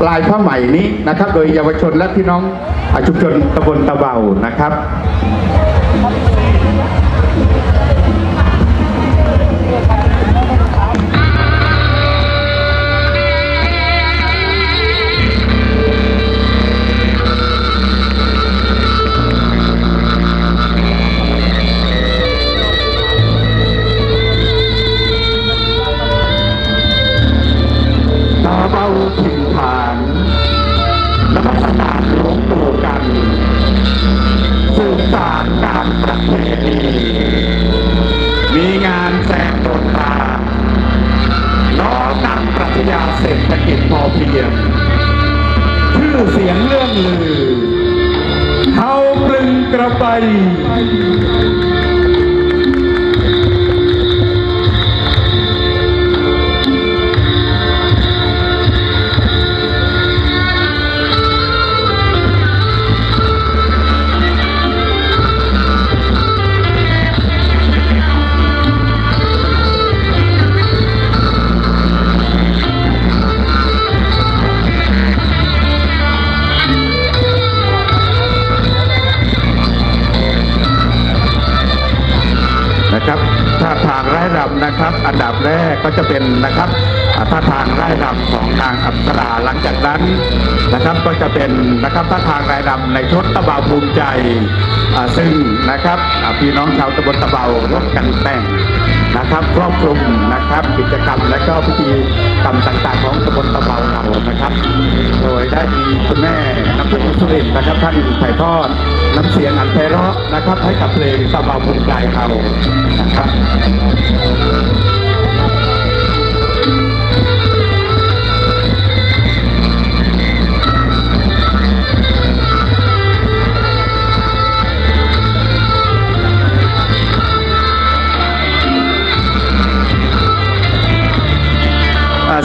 ปลายผ้าใหม่นี้นะครับ โดยเยาวชนและพี่น้องอาชุมชนตำบลตะเบานะครับ สืบสานตามประเพณีมีงานแสงโดนตาน้อมนำปรัชญาเศรษฐกิจพอเพียงชื่อเสียงเรื่องลือเฮาปรึงกระไป ท่าทางไร่รำนะครับ อันดับแรกก็จะเป็นนะครับ ท่าทางไร่รำของนางอัปสราหลังจากนั้นนะครับก็จะเป็นนะครับท่าทางไร่รำในชุดตะเบาภูมิใจซึ่งนะครับพี่น้องชาวตำบลตะเบาร่วมกันแต่งนะครับครอบคลุมนะครับกิจกรรมและก็พิธีกรรมต่างๆ ของตำบลตะเบาเรานะครับ โดยได้มีคุณแม่น้ำพึ่งสุรินทร์นะครับท่านถ่ายทอดน้ำเสียงอันไพเราะนะครับให้กับเพลงตะเบาภูมิใจเรานะครับ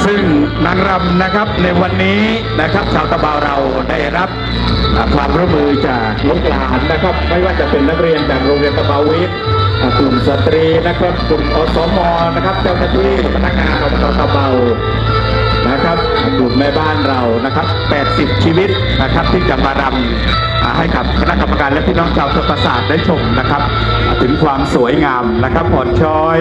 ซึ่งนางรำนะครับในวันนี้นะครับชาวตะบาวเราได้รับความร่วมมือจากลูกหลานนะครับ ไม่ว่าจะเป็นนักเรียนจากโรงเรียนตะบาวิทย์กลุ่มสตรีนะครับกลุ่มอสมนะครับ เจ้าหน้าที่พนักงานอบตตะเบานะครับกลุ่มแม่บ้านเรานะครับ 80 ชีวิตนะครับที่จะมารำให้กับคณะกรรมการและพี่น้องชาวสประสาทได้ชมนะครับ ถึงความสวยงามนะครับผ่อนช้อย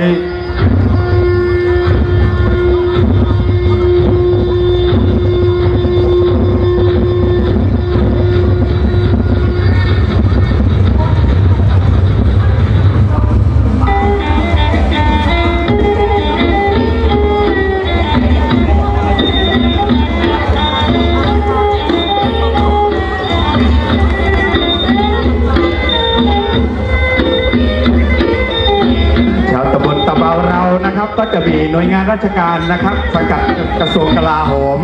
ก็จะมีหน่วยงานราชการนะครับสังกัดกระทรวงกลาโหม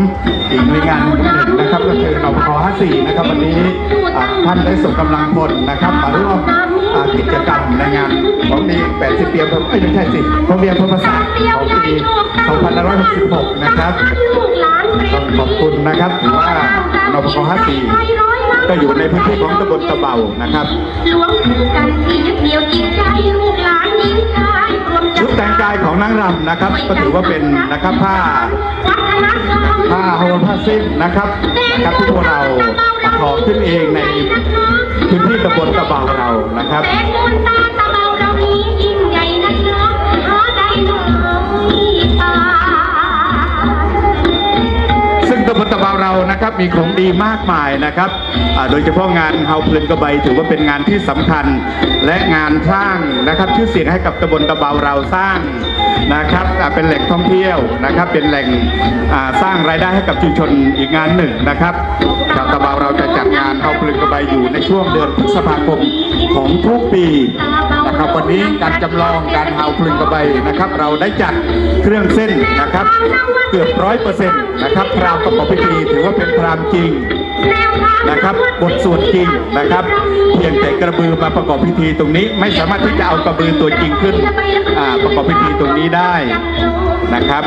อีกหน่วยงานหนึ่งนะครับก็คือนปพ54นะครับวันนี้อ่าท่านได้ส่งกำลังพลนะครับมาร่วมอ่ากิจกรรมในงานของดี80ปีอำเภอเอ้ยไม่ใช่สิของเรียนพภาษาของปี2566 นะครับต้องขอบคุณนะครับถือว่านปพ54 ก็อยู่ในพื้นที่ของตำบลตะเบานะครับหลวงปู่กันที่ยึดเหนี่ยวจิตใจลูกหลานหญิงชายรวมใจชุดแต่งกายของนางรำนะครับ ก็ถือว่าเป็นนะครับผ้าวัฒนธรรมผ้าโฮลผ้าสิ้นนะครับนะครับที่พวกเราประกอบขึ้นเองในพื้นที่ตำบลตะเบาเรานะครับ นะครับมีของดีมากมายนะครับโดยเฉพาะงานเฮาเพลินกระใบถือว่าเป็นงานที่สำคัญ และงานสร้างนะครับชื่อเสียงให้กับตำบลตะเบาเราสร้างนะครับเป็นแหล่งท่องเที่ยวนะครับ เป็นแหล่งสร้างรายได้ให้กับชุมชนอีกงานหนึ่งนะครับชาวตะเบาเราจะจัดงานเฮาเพลินกระใบอยู่ในช่วงเดือนพฤษภาคม ของทุกปีนะครับวันนี้การจำลองการเฮาเพลินกระใบนะครับ เราได้จัดเครื่องเส้นนะครับ เกือบร้อยเปอร์เซ็นต์นะครับพรามประกอบพิธีถือว่าเป็นพรามจริงนะครับบทสวดจริงนะครับ เพียงแต่กระบือมาประกอบพิธีตรงนี้ไม่สามารถที่จะเอากระบือตัวจริงขึ้นประกอบพิธีตรงนี้ได้นะครับ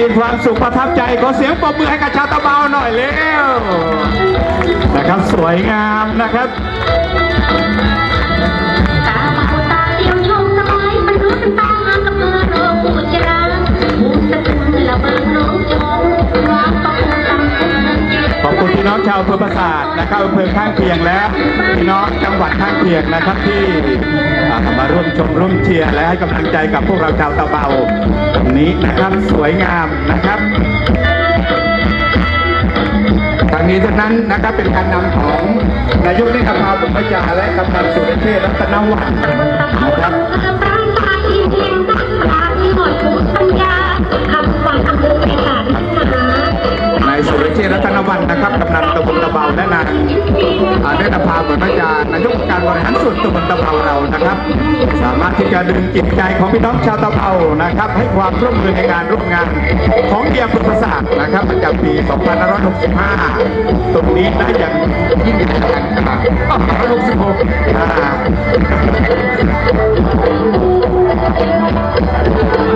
ีความสุขประทับใจขอเสียงปรบมือให้กับชาวตะเบาหน่อยเร็วนะครับสวยงามนะครับขอบคุณพี่น้องชาวอำเภอปราสาทนะครับอำเภอข้างเคียงและพี่น้องจังหวัดข้างเคียงนะครับที่ มาร่วมชมร่วมเชียร์และให้กำลังใจกับพวกเราชาวตะเบาตรงนี้นะครับสวยงามนะครับทางนี้ทั้งนั้นนะครับเป็นการนำของนายกนิคมพาบุญพยาและกำนันสุรเชษรัตนวัฒน์นะครับ สุเชษรัตนวันนะครับกำนันตะบนตะเบาและนายได้ตะพาเหมือนพระยานายกการบริหารส่วนตะบนตะเบาเรานะครับ สามารถที่จะดึงจิตใจของพี่น้องชาวตะเบานะครับ ให้ความร่วมมือในการร่วมงานของเดียบุตรศาสตร์นะครับประจำปี2565 ตรงนี้ได้อย่างยิ่งใหญ่กันมา2566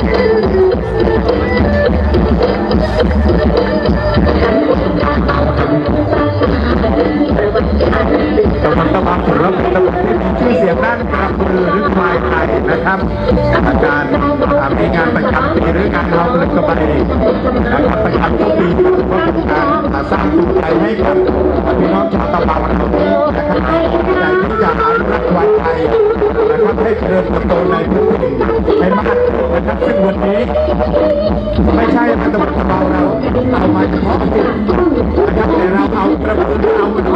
อาจารย์อ่ามีงานประจำปีหรืองานเราเรือกระบานประจำทุกปีก็เป็นการสร้างจุดใจให้กับพี่น้องชาวตะบางเรานี้นะครับใจที่จะอนุรักษ์วายไทยนะครับให้เจริญเติบโตในพื้นที่ให้มากนะครับซึ่งวันนี้ไม่ใช่ตะบนตะเบาเราเอามาเฉพาะนะครับแต่เราเอากระบือเอามันไป